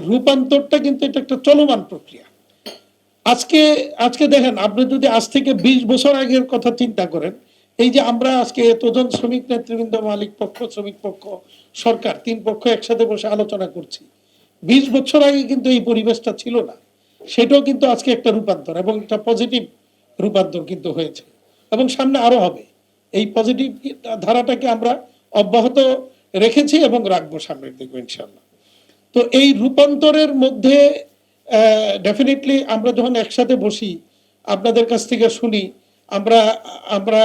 রূপান্তরটা কিন্তু এটা একটা চলমান প্রক্রিয়া। আজকে আজকে দেখেন, আপনি যদি আজ থেকে বিশ বছর আগের কথা চিন্তা করেন, এই যে আমরা আজকে এতজন শ্রমিক নেতৃবৃন্দ, মালিক পক্ষ, শ্রমিক পক্ষ, সরকার, তিন পক্ষ একসাথে বসে আলোচনা করছি, বিশ বছর আগে কিন্তু এই পরিবেশটা ছিল না। সেটাও কিন্তু আজকে একটা রূপান্তর এবং একটা পজিটিভ রূপান্তর কিন্তু হয়েছে। এবং সামনে আরও হবে। এই পজিটিভ ধারাটাকে আমরা অব্যাহত রেখেছি এবং রাখব সামনের দিকে ইনশাল্লাহ তো এই রূপান্তরের মধ্যে ডেফিনেটলি আমরা যখন একসাথে বসি, আপনাদের কাছ থেকে শুনি, আমরা আমরা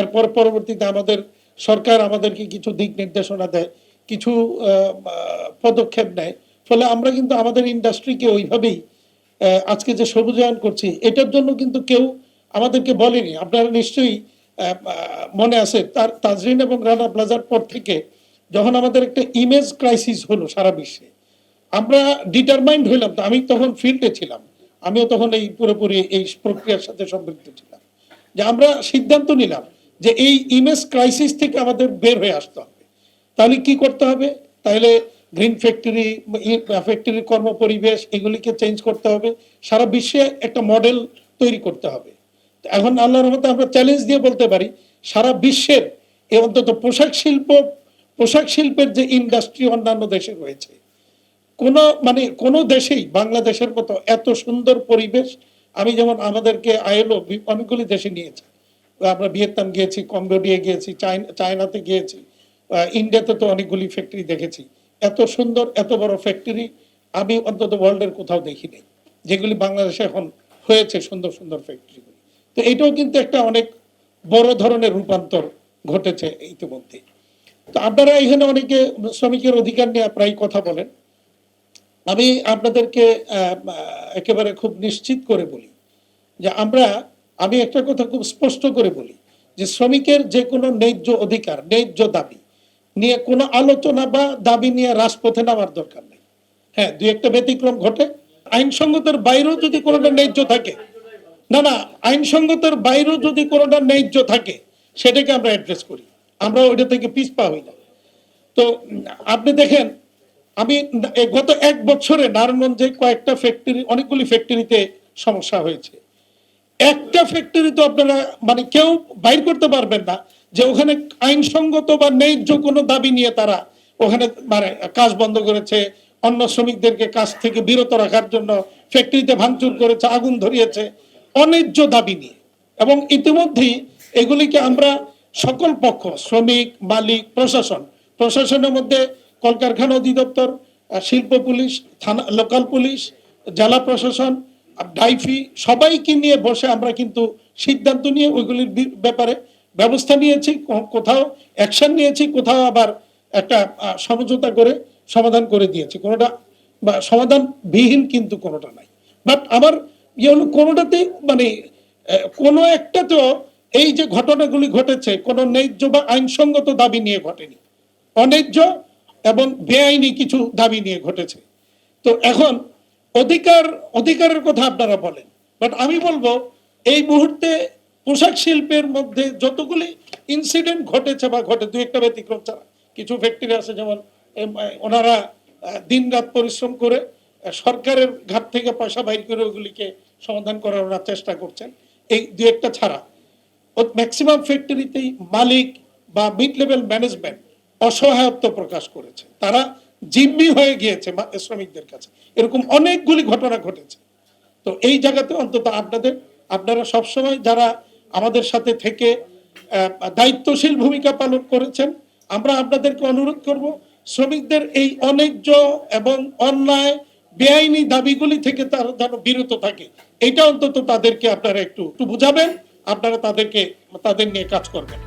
এরপর পরবর্তীতে আমাদের সরকার আমাদেরকে কিছু দিক নির্দেশনা দেয়, কিছু পদক্ষেপ নেয়। ফলে আমরা কিন্তু আমাদের ইন্ডাস্ট্রিকে ওইভাবেই আজকে যে সবুজায়ন করছি, এটার জন্য কিন্তু কেউ আমাদেরকে বলেনি। আপনারা নিশ্চয়ই মনে আছে, তার, তাজরিন এবং রানা প্লাজার পর থেকে যখন আমাদের একটা ইমেজ ক্রাইসিস হলো সারা বিশ্বে, আমরা ডিটারমাইন্ড হইলাম তো, আমি তখন ফিল্ডে ছিলাম। আমিও তখন এই পুরোপুরি এই প্রক্রিয়ার সাথে সম্পৃক্ত ছিলাম। যে আমরা সিদ্ধান্ত নিলাম যে এই ইমেজ ক্রাইসিস থেকে আমাদের বের হয়ে আসতে হবে। তাহলে কি করতে হবে? তাহলে গ্রিন ফ্যাক্টরি ফ্যাক্টরির কর্মপরিবেশ এগুলিকে চেঞ্জ করতে হবে। সারা বিশ্বে একটা মডেল তৈরি করতে হবে। এখন আল্লাহর রহমতে আমরা চ্যালেঞ্জ দিয়ে বলতে পারি, সারা বিশ্বের এ অন্তত পোশাক শিল্প পোশাক শিল্পের যে ইন্ডাস্ট্রি অন্যান্য দেশে রয়েছে, কোন মানে কোন দেশেই বাংলাদেশের মতো এত সুন্দর পরিবেশ, আমি যেমন আমাদেরকে আইএলও অনেকগুলি দেশে নিয়েছে। আমরা ভিয়েতনাম গিয়েছি, কম্বোডিয়া গিয়েছি চায়নাতে গিয়েছি ইন্ডিয়াতে তো অনেকগুলি ফ্যাক্টরি দেখেছি। এত সুন্দর, এত বড় ফ্যাক্টরি আমি অন্তত ওয়ার্ল্ডের কোথাও দেখিনি, যেগুলি বাংলাদেশে এখন হয়েছে সুন্দর সুন্দর ফ্যাক্টরিগুলি তো এটাও কিন্তু একটা অনেক বড় ধরনের রূপান্তর ঘটেছে ইতিমধ্যে। তো আপনারা এখানে অনেকে শ্রমিকের অধিকার নিয়ে প্রায় কথা বলেন। আমি আপনাদেরকে একেবারে খুব নিশ্চিত করে বলি যে আমরা, আমি একটা কথা খুব স্পষ্ট করে বলি যে শ্রমিকের যে কোনো ন্যায্য অধিকার, ন্যায্য দাবি নিয়ে কোনো আলোচনা বা দাবি নিয়ে রাজপথে নামার দরকার নেই। হ্যাঁ দুই একটা ব্যতিক্রম ঘটে। আইনসঙ্গতের বাইরেও যদি কোনোটা ন্যায্য থাকে, না না, আইনসঙ্গতের বাইরেও যদি কোনোটা ন্যায্য থাকে, সেটাকে আমরা অ্যাড্রেস করি। আমরা ওইটা থেকে পিছপা হই না। তো আপনি দেখেন, আমি গত এক বছরে নারায়ণগঞ্জে কয়েকটা ফ্যাক্টরি অনেকগুলি ফ্যাক্টরিতে সমস্যা হয়েছে। একটা ফ্যাক্টরি তো আপনারা মানে কেউ বাইর করতে পারবেন না যে ওখানে আইনসঙ্গত বা ন্যায্য কোনো দাবি নিয়ে তারা ওখানে মানে কাজ বন্ধ করেছে, অন্য শ্রমিকদেরকে কাজ থেকে বিরত রাখার জন্য ফ্যাক্টরিতে ভাঙচুর করেছে, আগুন ধরিয়েছে, অন্যায্য দাবি নিয়ে। এবং ইতিমধ্যেই এগুলিকে আমরা সকল পক্ষ, শ্রমিক, মালিক, প্রশাসন, প্রশাসনের মধ্যে কলকারখানা অধিদপ্তর শিল্প পুলিশ, থানা, লোকাল পুলিশ, জেলা প্রশাসন ডাইফি, সবাইকে নিয়ে বসে আমরা কিন্তু সিদ্ধান্ত নিয়ে ওইগুলির ব্যাপারে ব্যবস্থা নিয়েছি কোথাও অ্যাকশন নিয়েছি, কোথাও আবার একটা সমঝোতা করে সমাধান করে দিয়েছি। কোনোটা বা সমাধান বিহীন কিন্তু কোনোটা নাই। বাট আমার ইয়ে হলো কোনোটাতে মানে কোনো একটা তো এই যে ঘটনাগুলি ঘটেছে, কোনো ন্যায্য বা আইনসঙ্গত দাবি নিয়ে ঘটেনি। অন্যায্য এবং বেআইনি কিছু দাবি নিয়ে ঘটেছে। তো এখন অধিকার, অধিকারের কথা আপনারা বলেন। বাট আমি বলব, এই মুহূর্তে পোশাক শিল্পের মধ্যে যতগুলি ইনসিডেন্ট ঘটেছে বা ঘটে, দু একটা ব্যতিক্রম ছাড়া, কিছু ফ্যাক্টরি আছে যেমন ওনারা দিন রাত পরিশ্রম করে সরকারের ঘাট থেকে পয়সা বাইর করে ওগুলিকে সমাধান করার চেষ্টা করছেন। এই দু একটা ছাড়া। ম্যাক্সিমাম ফ্যাক্টরিতেই মালিক বা মিড লেভেল ম্যানেজমেন্ট অসহায়ত্ব প্রকাশ করেছে। তারা জিম্মি হয়ে গিয়েছে শ্রমিকদের কাছে। এরকম অনেকগুলি ঘটনা ঘটেছে। তো এই জায়গাতে অন্তত আপনাদের, আপনারা সবসময় যারা আমাদের সাথে থেকে দায়িত্বশীল ভূমিকা পালন করেছেন, আমরা আপনাদেরকে অনুরোধ করব, শ্রমিকদের এই অন্যায্য এবং অন্যায়, বেআইনি দাবিগুলি থেকে তারা যেন বিরত থাকে। এটা অন্তত তাদেরকে আপনারা একটু একটু বুঝাবেন। আপনারা তাদেরকে তাদের নিয়ে কাজ করবেন।